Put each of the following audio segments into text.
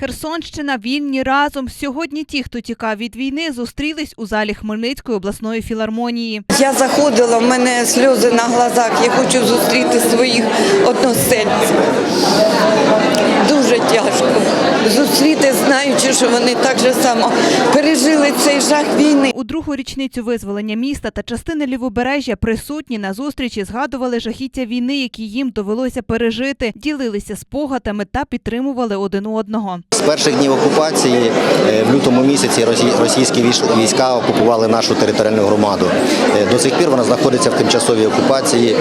Херсонщина вільні разом. Сьогодні ті, хто тікав від війни, зустрілись у залі Хмельницької обласної філармонії. Я заходила, в мене сльози на глазах. Я хочу зустріти своїх односельців. Дуже тяжко зустріти, знаючи, що вони так же само пережили цей жах війни. У другу річницю визволення міста та частини лівобережжя присутні на зустрічі згадували жахіття війни, які їм довелося пережити, ділилися спогадами та підтримували один одного. З перших днів окупації е, в лютому місяці росі- російські військ- війська окупували нашу територіальну громаду. Е, До сих пір вона знаходиться в тимчасовій окупації.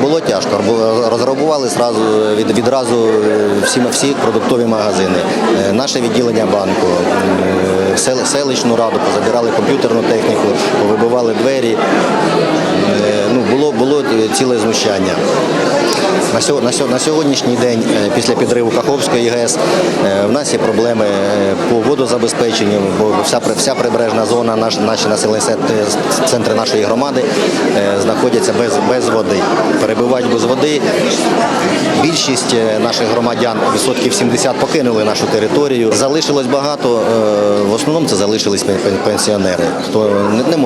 Було, тяжко. Розграбували зразу, від, відразу е, всі, всі продуктові магазини, Е, наше відділення банку, е, сел- селищну раду, позабирали комп'ютерну техніку, повибивали двері. Е, Ну, було, було ціле знущання. На, сьогоднішній день, е, після підриву Каховської ГЕС, е, в нас є проблеми е, по водозабезпеченню, бо вся, вся прибережна зона, наш, наші населені е, центри нашої громади е, знаходяться без, без води. Перебувають без води. Більшість е, наших громадян, відсотків 70, покинули нашу територію. Залишилось багато, е, в основному це залишились пен- пен- пенсіонери, хто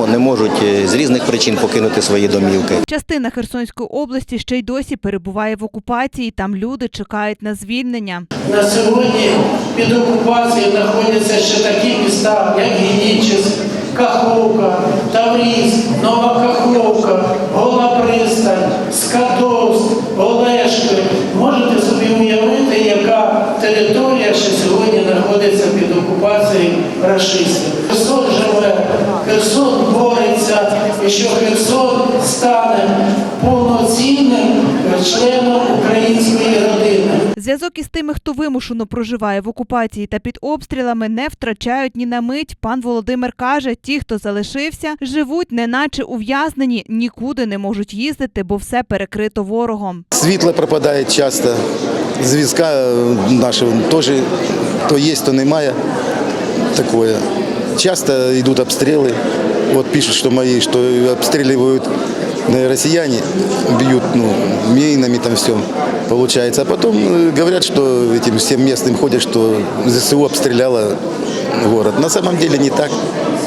не, можуть е, з різних причин покинути свої домівки. Частина Херсонської області ще й досі перебуває в окупації. Там люди чекають на звільнення. На сьогодні під окупацією знаходяться ще такі міста, як Генічес, Каховка, Таврійськ, Нова Каховка, Гола Пристань, Скадовськ, Олешки. Можете собі уявити, яка територія ще сьогодні знаходиться під окупацією рашистів. Херсон живе, Херсон бореться, і що Херсон стане повноцінним членом української родини. Зв'язок із тими, хто вимушено проживає в окупації та під обстрілами, не втрачають ні на мить. Пан Володимир каже, ті, хто залишився, живуть неначе ув'язнені, нікуди не можуть їздити, бо все перекрито ворогом. Світло пропадає часто, зв'язка е, нашого теж то є, то немає. Такое. Часто йдуть обстріли Вот пишут, что мои, что обстреливают э, россияне, бьют ну, минами там все получается. А потом э, говорят, что этим всем местным ходят, что ЗСУ обстреляла город. На самом деле не так.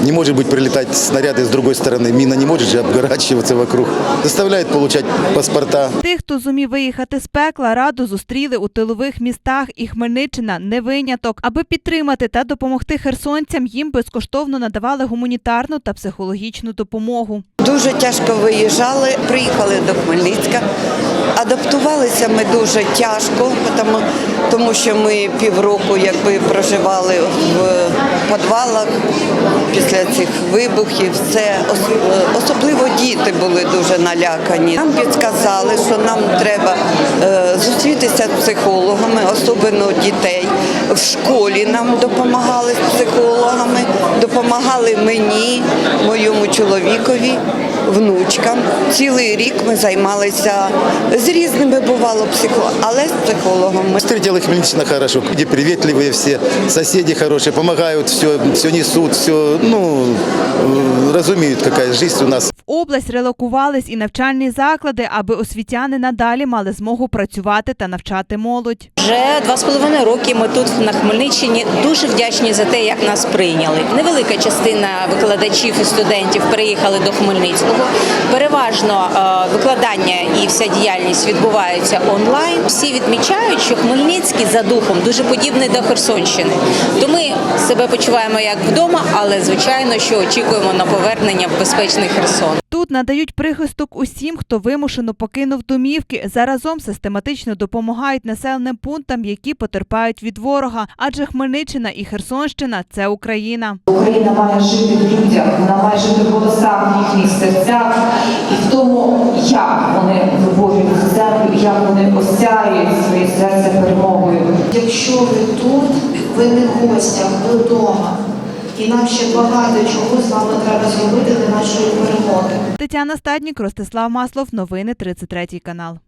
Не может быть прилетать снаряды с другой стороны. Мина не может же обгорачиваться вокруг. Заставляют получать паспорта. Тих, хто зумів виїхати з пекла, раду зустріли у тилових містах, і Хмельниччина не виняток. Аби підтримати та допомогти херсонцям, їм безкоштовно надавали гуманітарну та психологічну допомогу. Дуже тяжко виїжджали, приїхали до Хмельницька. Адаптувалися ми дуже тяжко, тому, тому що ми півроку якби проживали в підвалах після цих вибухів. Все Ос- особливо діти були дуже налякані. Нам підказали, що нам треба е, зустрітися з психологами, особливо дітей. В школі нам допомагали з психологами, допомагали мені, моєму чоловікові, внучкам. Цілий рік ми займалися з різними бувало психологами, але з психологами. Встретила Хмельниччина хорошо. Люди привітливі всі, сусіди хороші, допомагають, все, все несуть, все, ну, розуміють, яка життя у нас. Область релокувались і навчальні заклади, аби освітяни надалі мали змогу працювати та навчати молодь. Вже два з половиною роки ми тут на Хмельниччині дуже вдячні за те, як нас прийняли. Невелика частина викладачів і студентів переїхали до Хмельницького. Переважно е, викладання і вся діяльність відбувається онлайн. Всі відмічають, що Хмельницький за духом дуже подібний до Херсонщини. То ми себе почуваємо як вдома, але звичайно, що очікуємо на повернення в безпечний Херсон. Тут надають прихисток усім, хто вимушено покинув домівки. Заразом систематично допомагають населеним пунктам, які потерпають від ворога. Адже Хмельниччина і Херсонщина це Україна. Україна має жити в людях, вона має жити в голосах, в їхніх серцях і в тому, як вони виборюють землю, як вони осяють своє серце перемогою. Якщо ви тут, ви не в гостях, ви вдома. І нам ще багато чого з вами треба зробити для нашої перемоги. Тетяна Стаднік, Ростислав Маслов. Новини 33 канал.